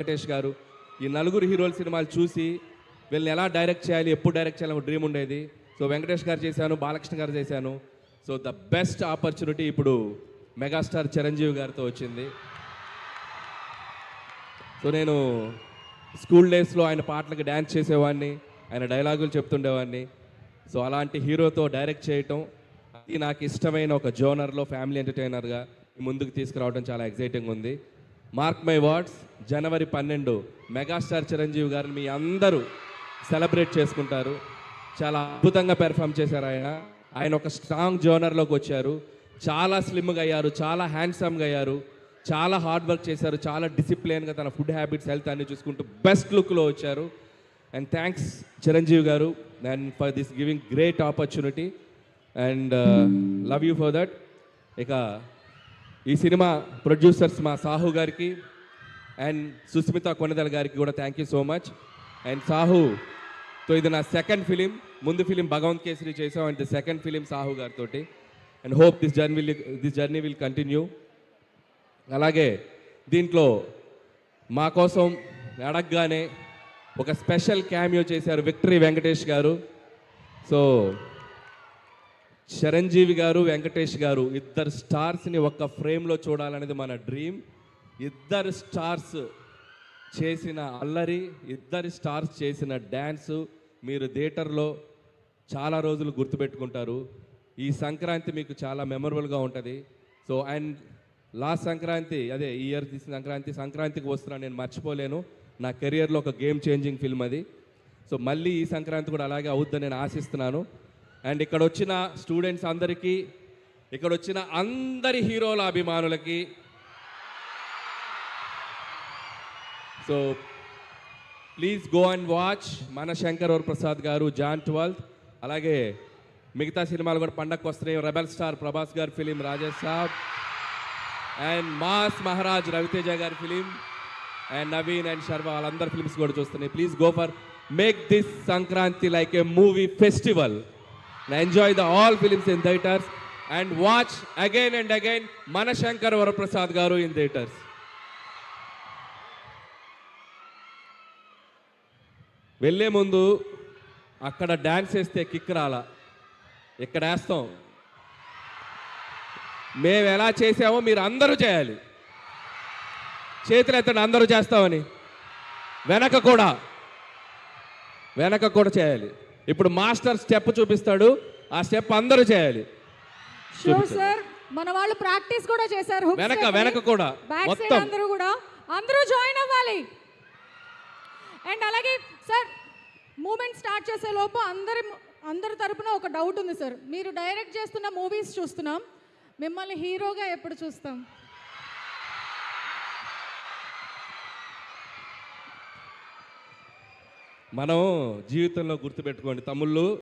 వెంకటేష్ గారు ఈ నలుగురు హీరోల సినిమాలు చూసి వీళ్ళని ఎలా డైరెక్ట్ చేయాలి ఎప్పుడు డైరెక్ట్ చేయాలి ఒక డ్రీమ్ ఉండేది. సో వెంకటేష్ గారు చేశాను బాలకృష్ణ గారు చేశాను. సో ద బెస్ట్ ఆపర్చునిటీ ఇప్పుడు మెగాస్టార్ చిరంజీవి గారితో వచ్చింది. సో నేను స్కూల్ డేస్లో ఆయన పాటలకు డ్యాన్స్ చేసేవాడిని ఆయన డైలాగులు చెప్తుండేవాడిని. సో అలాంటి హీరోతో డైరెక్ట్ చేయటం అది నాకు ఇష్టమైన ఒక జోనర్లో ఫ్యామిలీ ఎంటర్టైనర్గా ముందుకు తీసుకురావడం చాలా ఎగ్జైటింగ్ ఉంది. మార్క్ మై వార్డ్స్ జనవరి పన్నెండు మెగాస్టార్ చిరంజీవి గారిని మీ అందరూ సెలబ్రేట్ చేసుకుంటారు. చాలా అద్భుతంగా పెర్ఫామ్ చేశారు ఆయన. ఆయన ఒక స్ట్రాంగ్ జోనర్లోకి వచ్చారు. చాలా స్లిమ్గా అయ్యారు చాలా హ్యాండ్సమ్గా అయ్యారు. చాలా హార్డ్ వర్క్ చేశారు చాలా డిసిప్లిన్గా తన ఫుడ్ హ్యాబిట్స్ హెల్త్ అన్ని చూసుకుంటూ బెస్ట్ లుక్లో వచ్చారు. And thanks Chiranjeevi garu and for this giving great opportunity and love you for that ఇక ఈ సినిమా ప్రొడ్యూసర్స్ మా సాహు గారికి అండ్ సుస్మిత కొనదల గారికి కూడా thank you so much and Sahu so ఇది నా సెకండ్ ఫిలిం ముందు ఫిలిం భగవంత్ కేసరి చేసాం అండ్ సెకండ్ ఫిలిం సాహు గారితో and hope this journey will this journey will continue అలాగే దీంట్లో మా కోసం అడగగానే ఒక స్పెషల్ క్యామియో చేశారు విక్టరీ వెంకటేష్ గారు. సో చిరంజీవి గారు వెంకటేష్ గారు ఇద్దరు స్టార్స్ని ఒక్క ఫ్రేమ్లో చూడాలనేది మన డ్రీమ్ ఇద్దరు స్టార్స్ చేసిన అల్లరి ఇద్దరు స్టార్స్ చేసిన డ్యాన్సు మీరు థియేటర్లో చాలా రోజులు గుర్తుపెట్టుకుంటారు. ఈ సంక్రాంతి మీకు చాలా మెమరబుల్గా ఉంటుంది. సో అండ్ లాస్ట్ సంక్రాంతి అదే ఈ ఇయర్ తీసిన సంక్రాంతి సంక్రాంతికి వస్తున్నాను నేను మర్చిపోలేను. నా కెరియర్లో ఒక గేమ్ చేంజింగ్ ఫిల్మ్ అది. సో మళ్ళీ ఈ సంక్రాంతి కూడా అలాగే అవుద్దని నేను ఆశిస్తున్నాను. అండ్ ఇక్కడ వచ్చిన స్టూడెంట్స్ అందరికీ ఇక్కడ వచ్చిన అందరి హీరోల అభిమానులకి. So please go and watch మన శంకర్ ఓర్ ప్రసాద్ గారు జాన్ ట్వెల్త్ అలాగే మిగతా సినిమాలు కూడా పండగకు వస్తున్నాయి. Rebel star Prabhas garu film Rajesh Saab and mass Maharaj Ravi Teja garu film and Naveen and Sharma వాళ్ళందరి ఫిలిమ్స్ కూడా చూస్తున్నాయి. Please go for make this Sankranti like a movie festival enjoy the all films in theatres and watch again and again మన శంకర్ వరప్రసాద్ గారు in theatres వెళ్ళే ముందు అక్కడ dance వేస్తే kick రాలా ఇక్కడ వేస్తాం. మేము ఎలా చేసామో మీరు అందరూ చేయాలి. చేతులు ఎత్తండి అందరూ చేస్తామని. వెనక కూడా. వెనక కూడా చేయాలి. ఇప్పుడు మాస్టర్ స్టెప్ చూపిస్తాడు ఆ స్టెప్ అందరూ చేయాలి. షూర్ సార్ మన వాళ్ళు ప్రాక్టీస్ కూడా చేశారు వెనక. వెనక కూడా బ్యాక్ సైడ్ మొత్తం. అందరూ కూడా అందరూ జాయిన్ అవ్వాలి. అండ్ అలాగే సార్ మూమెంట్ స్టార్ట్ చేసే లోపు అందరి అందరి తరపున ఒక డౌట్ ఉంది సార్ మీరు డైరెక్ట్ చేస్తున్న మూవీస్ చూస్తున్నాం. మిమ్మల్ని హీరోగా ఎప్పుడు చూస్తాం? మనం జీవితంలో గుర్తుపెట్టుకోండి తమ్ముళ్ళు.